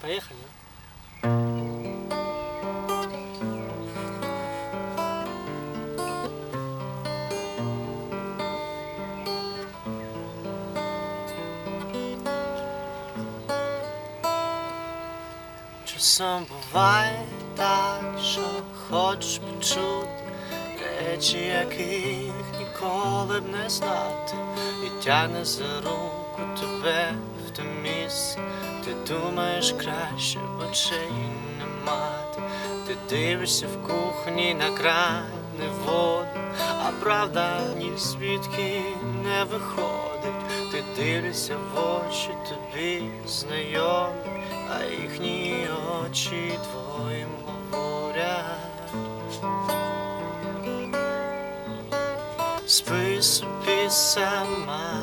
Поехали. Часом буває так, що хочеш почути речі, яких ніколи б не знати, і тягне за руку тебе в те ти думаєш краще, б очей не мати, ти дивишся в кухні на крани воду, а правда ні звідки не виходить, ти дивишся в очі тобі знайомі, а їхні очі твоїм говорять. Спи собі сама,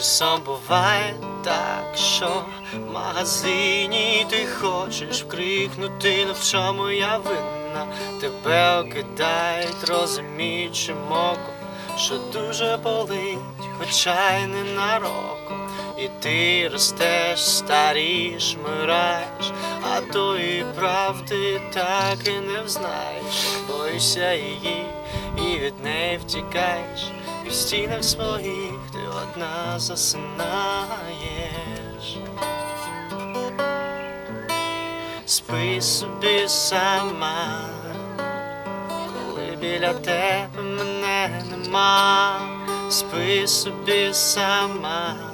Часом буває так, що в магазині ти хочеш вкрикнути, ну в чому я винна, тебе окидають розуміючим оком, що дуже болить, хоча й не нароком. І ти ростеш, старіш, мираєш, а тої правди так і не взнаєш. Боїшся її і від неї втікаєш, в стінах своїх ти одна засинаєш. Спи собі сама, коли біля тебе мене нема, спи собі сама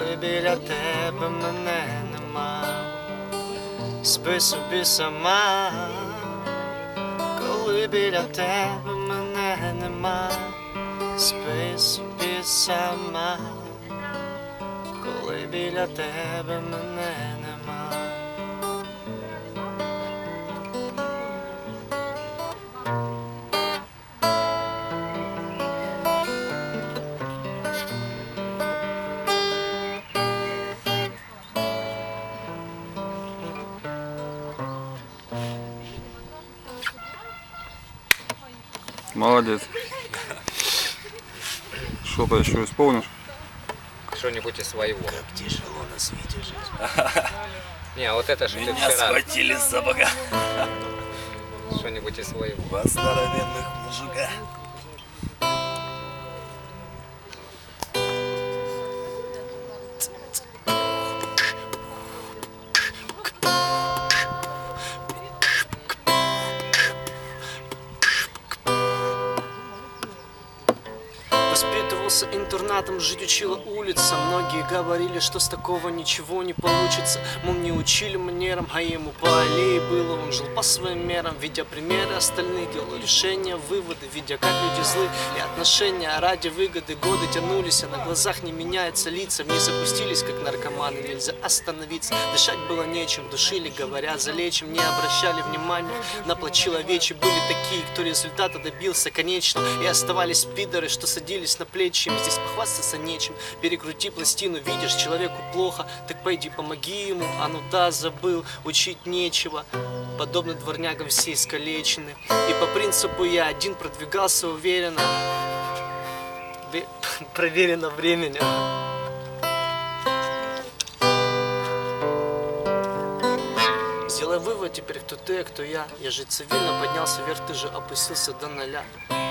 коли біля тебе мене нема, спи собі сама, коли біля тебе мене нема, спи собі сама, коли біля тебе мене нема. Молодец. Что-то еще исполнишь? Что-нибудь из своего. Тяжело на свете жить. Не, вот это что ты вчера. схватили с сапога. Что-нибудь из своего. Два здоровенных мужика. Воспитывался интернатом, жить учила улица. Многие говорили, что с такого ничего не получится. Мол, не учили манерам, а ему по аллее было. Он жил по своим мерам, видя примеры остальных Делал решения, выводы, видя, как люди злы И отношения ради выгоды Годы тянулись, а на глазах не меняются лица Вниз опустились, как наркоманы, нельзя остановиться Дышать было нечем, душили, говоря, залечим Не обращали внимания на плач человечий Были такие, кто результата добился конечно И оставались пидоры, что садились на плечи Им здесь похвастаться нечем. Перекрути пластину, видишь, человеку плохо. Так пойди помоги ему, а ну да, забыл Учить нечего. Подобно дворнягам все искалечены. И по принципу я один продвигался уверенно. Ве- Проверено временем. Сделай вывод теперь, кто ты, а кто я. Я же цивильно поднялся вверх, ты же опустился до ноля.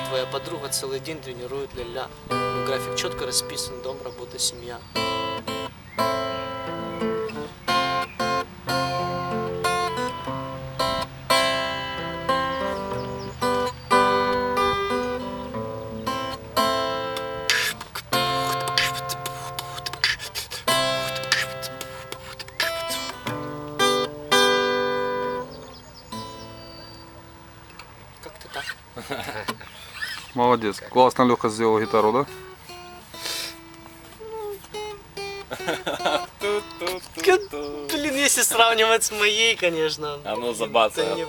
Твоя подруга целый день тренирует ля-ля. Но график четко расписан, дом, работа, семья. Как-то так. Молодец. Классно Леха сделал гитару, да? Блин, если сравнивать с моей, конечно. А ну, блин, забацай.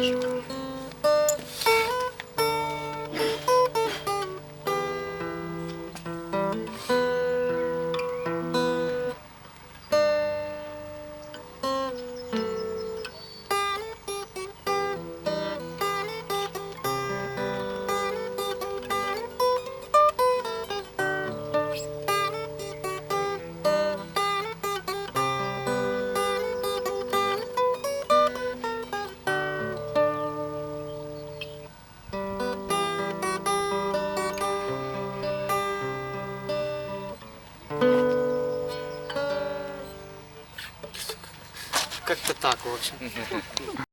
Sure. Как-то так, в общем.